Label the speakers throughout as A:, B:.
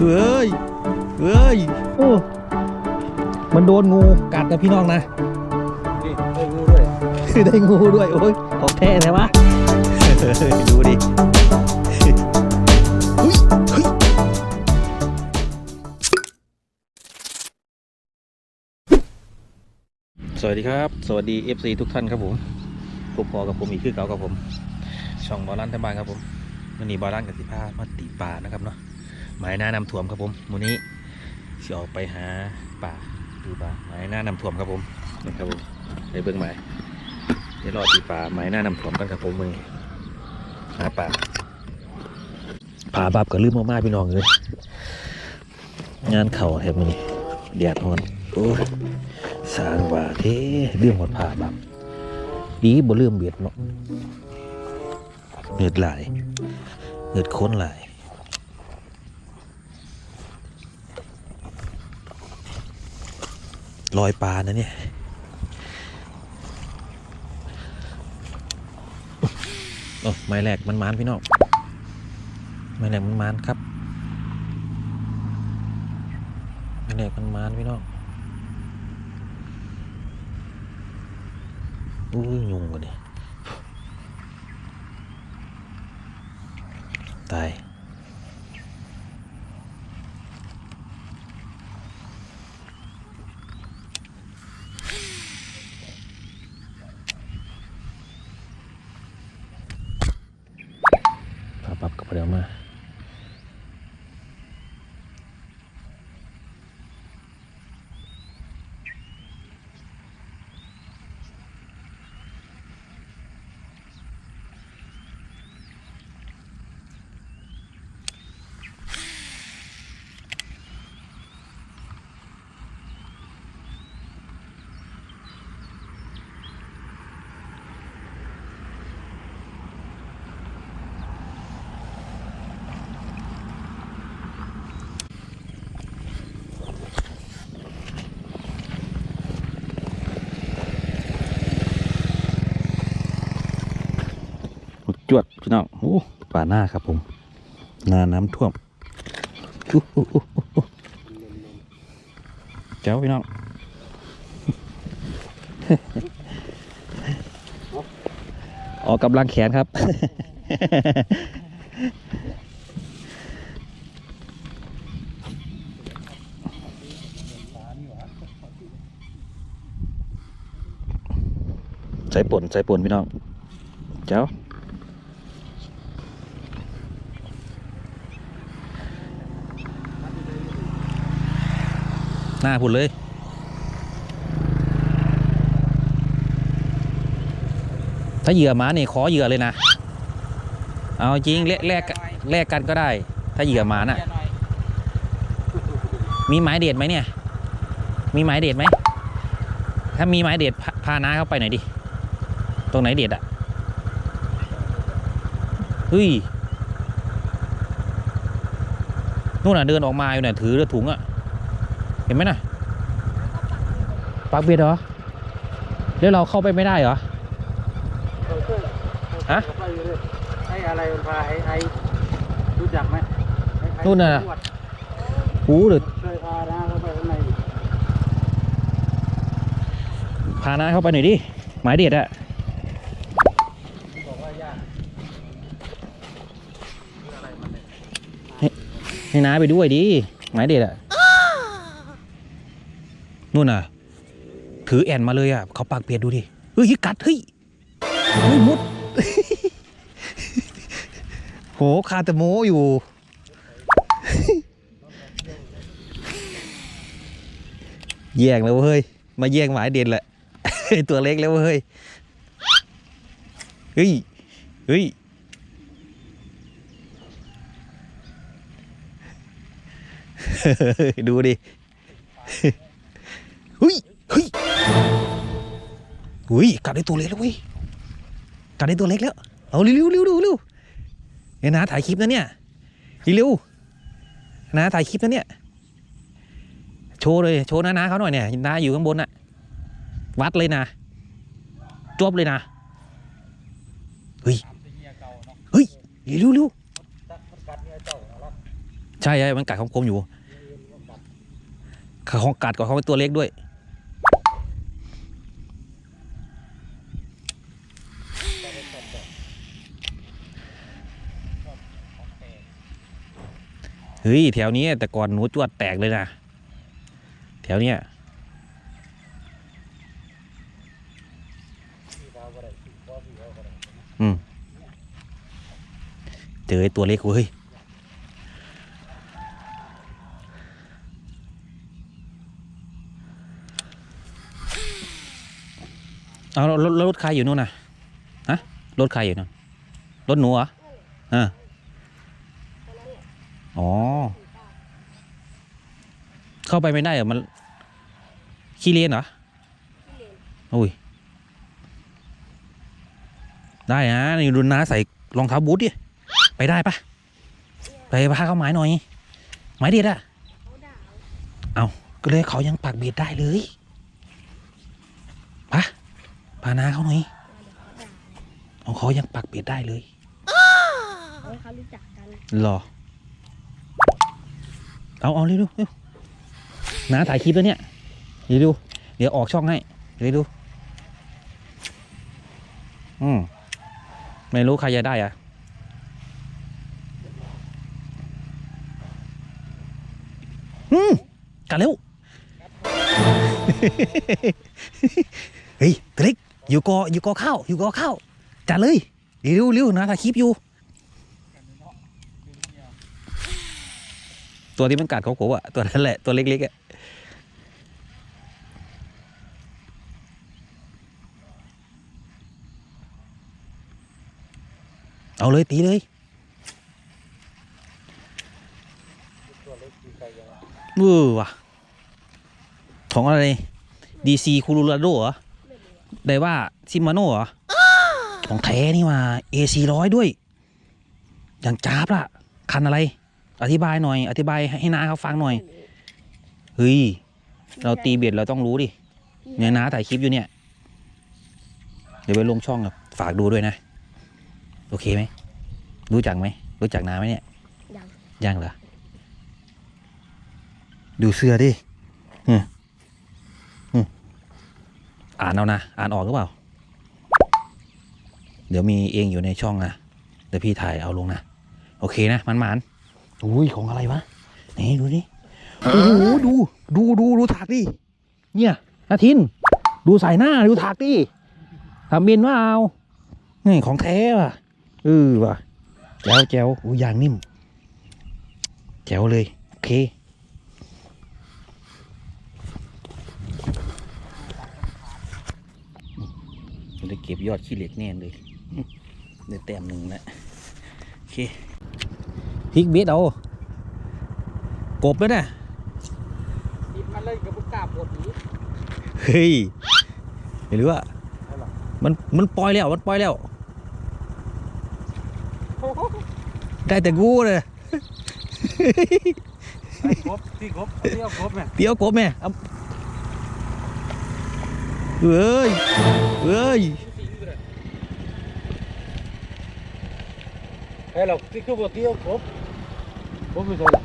A: เอ้ยเอ้ยโอ้มันโดนงูกัดนะพี่น้องนะ
B: นี่ได้งูด้วย
A: ได้งูด้วยโอ้ยของแท้ใช่ปะดูดิเฮ้ยเฮ้ยสวัสดีครับ สวัสดี FC ทุกท่านครับผมพบพอกับผมอีกคือเก่ากับผม ช่องบอลลันเทมบานครับผมวันนี้บอลลันกับสิพามาตีป่านะครับเนาะ หมายหน้านำถ่วมครับผมวันนี้จะออกไปหาป่าดูป่าหมายหน้านำถ่วมครับผมนี่ครับผมไปเบิ่งหมายเดี๋ยวรอตีปลาไม้หน้านำถ่วมกันครับผมมึงหาปลาปลาบับก็ลืมมากๆพี่น้องเลยงานเข่าแทบมันแดดฮอนโอ้ยสร้างว่าเท่เรื่องหมดผ่าบับดีบ่เรื่องเบียดเนาะเงือดไหลายเงือดค้นไหลาย ลอยปลานะเนี่ยโอ้ไม้แหลกมันมานพี่น้องไม้แหลกมันมานครับไม้แหลกมันมานพี่น้องอุ้ยยุงกันดิตาย พี่น้องโอ้ป่าหน้าครับผมนาน้ำท่วมเจ้าพี่น้องออกกำลังแขนครับ ใส่ป่นใส่ป่นพี่น้อง เจ้า หน้าพุ่นเลย ถ้าเหยื่อหมาเนี่ยขอเหยื่อเลยนะ เอาจริงแลกแลกแลกกันก็ได้ ถ้าเหยื่อหมาน่ะ มีหมายเด็ดไหมเนี่ย มีหมายเด็ดไหม ถ้ามีหมายเด็ดพาพาน้าเข้าไปหน่อยดิ ตรงไหนเด็ดอะเฮ้ยนู่นน่ะเดินออกมาอยู่เนี่ยถือถุงอะ ห็นไหมน่ะปักเบียดเหรอแล้วเราเข้าไปไม่ได้เหรอฮะ
B: ไปอยู่ด้วยไอ้อะไรมันพาไอ้ไอ้รู้จักไหมไอ้ไอ้
A: นู่นน่ะ
B: ตำรวจ
A: หูหรือ
B: เคยพาน้าเข้าไปข้างใน
A: พาน้าเข้าไปหน่อยดิหมายเด็ดอะ
B: บอกว่ายาก
A: ให้น้าไปด้วยดิหมายเด็ดอะ นู่นน่ะ ถือแอนมาเลยอะเขาปากเปียดดูดิเฮ้ยกัดเฮ้ยเฮ้ยมุดโหคาแตะโมอยู่แย่งแล้วเว้ย มาแย่งหมายเด่นแหละตัวเล็กแล้วเว้ย เฮ้ย เฮ้ย ดูดิ เฮ้ยเฮ้ยอุ้ยกัดได้ตัวเล็กแล้วเว้ยกัดได้ตัวเล็กแล้ว เอาเร็วเร็วเร็วเร็วเร็วเฮ้ยนะถ่ายคลิปนะเนี่ยเร็วนะถ่ายคลิปนะเนี่ย โชว์เลยโชว์นะนะเขาหน่อยเนี่ยนะอยู่ข้างบนน่ะ วัดเลยนะจบเลยนะเฮ้ย
B: เฮ้
A: ยเร็วเร็วใช่ใช่มันกัดของกลมอยู่ของกัดกับเขาเป็นตัวเล็กด้วย ฮ้ยแถวนี้แต่ก่อนหนูจวดแตกเลยนะ แถวเนี้ยอืมเจอตัวเล็กเว้ยเอารถรถใครอยู่นู่นน่ะฮะรถใครอยู่นู่นรถหนูเหรออ่า อ๋อ เข้าไปไม่ได้เหรอมันขี้เลนเหรอโอ้ย ได้นะนี่รุนน้าใส่รองเท้าบูทดิ ไปได้ปะไปพาเขาหมายหน่อยหมายเด็ดอะเอาก็เลยเขายังปักเบ็ดได้เลยปะพานาเขาหน่อยเอาเขายังปักเบ็ดได้เลย
C: เขาเขารู้จักกัน
A: รอ เอาเอาเร็วๆเร็วน้าถ่ายคลิปแล้วเนี่ยเดี๋ยวดูเดี๋ยวออกช่องให้เดี๋ยวดูอืมไม่รู้ใครจะได้อะอืมกันเร็วเฮ้ยตัวเล็กอยู่กออยู่กอข้าวอยู่กอข้าวจัดเลยเร็วเร็วนะถ่ายคลิปอยู่ ตัวที่มันกัดเขาโกะอะตัวนั้นแหละตัวเล็กๆอะเอาเลยตีเลยเออว่ะ ของอะไรดีซีคูรูราโดเหรอ ไดว่าซิมาโน่เหรอ ของแท้นี่มาเอซีร้อยด้วย อย่างจ้าบล่ะ คันอะไร อธิบายหน่อย อธิบายให้น้าเขาฟังหน่อย เฮ้ย เราตีเบ็ดเราต้องรู้ดิ เนี่ยน้าถ่ายคลิปอยู่เนี่ย เดี๋ยวไปลงช่องกับฝากดูด้วยนะ โอเคไหม รู้จักไหม รู้จักน้าไหมเนี่ย
C: ยัง
A: ยังเหรอ ดูเสื้อดิอืมอืมอ่านเอานะ อ่านออกหรือเปล่า เดี๋ยวมีเองอยู่ในช่องนะ เดี๋ยวพี่ถ่ายเอาลงนะ โอเคนะ มันหมานๆ อุ้ยของอะไรวะนี่ดูนี่โอ้โหดูดูดูดูถากดิเนี่ยนาทิน ดูสายหน้าดูถากดิทำบินว่าเอานี่ของแท้ว่ะเออว่ะแจ๋วแจ๋วอุ้ยยางนิ่มแจ๋วเลยโอเคเราได้เก็บยอดขี้เหล็กแน่เลยอื้อได้แต้มหนึ่งแล้วโอเค พริกเบ็ดเอากบแล้วนะ
B: กินมาเลยกับบุกกล้าปวดหนี
A: เฮ้ยไม่รู้อะ
B: เอาหรอ
A: มันมันปล่อยแล้วมันปล่อยแล้ว
B: โอ้โห
A: ได้แต่กูเลย
B: ไอ้ครบที่ครบเอาที่เอาครบเนี่ย
A: เตี้ยวกบแม่เอาเอ้ยเอ้ย
B: ไอ้เราที่คือบอกที่เอาครบครบ ไม่ใช่หรอ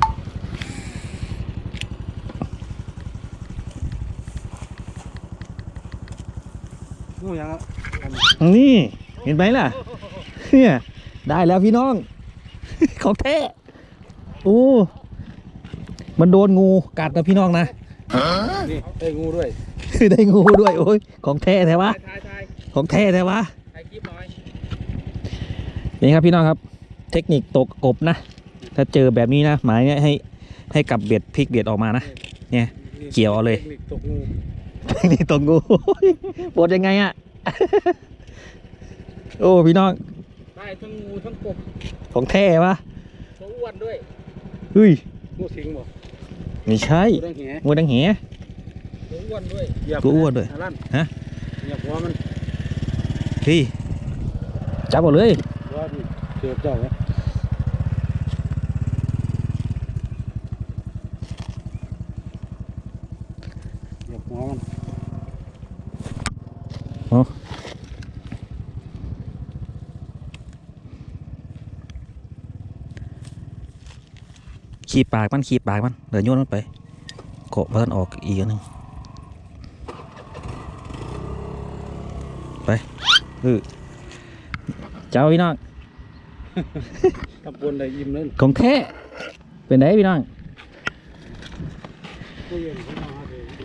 B: งูยังอะ
A: นี่เห็นไหมล่ะเนี่ยได้แล้วพี่น้อง ของแท้โอ้มันโดนงูกัดนะพี่น้องนะ
B: นี่ได้งูด้วย
A: ได้งูด้วยโอ้ยของแท้แท้วะ
B: ถ่ายถ่าย
A: ของแท้แท้วะ
B: ถ่ายคลิปหน่อย
A: นี่ครับพี่น้องครับ เทคนิคตกกบนะ ถ้าเจอแบบนี้นะหมายเนี่ยให้ให้กลับเบ็ดพลิกเบ็ดออกมานะเนี่ยเกี่ยวเอาเลย
B: ทคนิคตกงู
A: เทคนิคตกงูปวดยังไงอะโอ้พี่น้อง
B: ได้ทั้งงูทั้งกบ
A: ของแท้วะ
B: ตัวอ้วนด้วย
A: เฮ้ย
B: งูสิงบ่
A: ไม่ใช่
B: ตัวดังแห
A: งูดังแห
B: ตัวอ้วนด้วยเหยียบ
A: ตัวอ้วนด้วยะ
B: ลั่น
A: ฮะ
B: เหยียบหัวมัน
A: เฮ้ยจับหมดเลย
B: ว่าดิเจอเจ้าไหมเหยียบหัวมัน
A: ขีปากมันขีปากมันเดี๋ยวโยนมันไปเกาะมันออกอีกอันหนึงไปเออเจ้าพี่น้อง
B: กับปนได้ยิ้มเลย
A: ของแท้เป็นไงพี่น้อง
B: ผู้เย็นเขามาเลยเ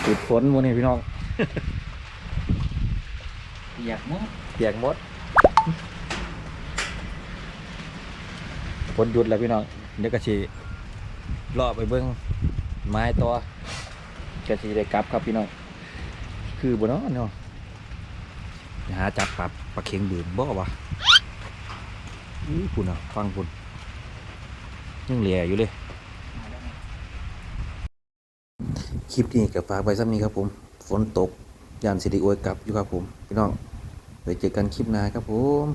B: จ้า
A: จุดฝนวันนี้พี่น้อง
B: อยากมั้ง
A: เปียกหมดฝนหยุดแล้วพี่น้องเดี๋ยวก็ชีรอไปเบิ้งไม้ตัวก็ชีได้กลับครับพี่น้องคือบนน้อนเนาะหาจับปลาปลาเค็งบืนบ่วะอู้ปุ่นอะฟังปุ่นยังเหลียอยู่เลย ค ลิปนี้กับฝากไว้ซ้ำนี้ครับผม ฝนตกยานสิริโอยกลับอยู่ครับผม พี่น้องไว้เจอกันคลิปหน้าครับผม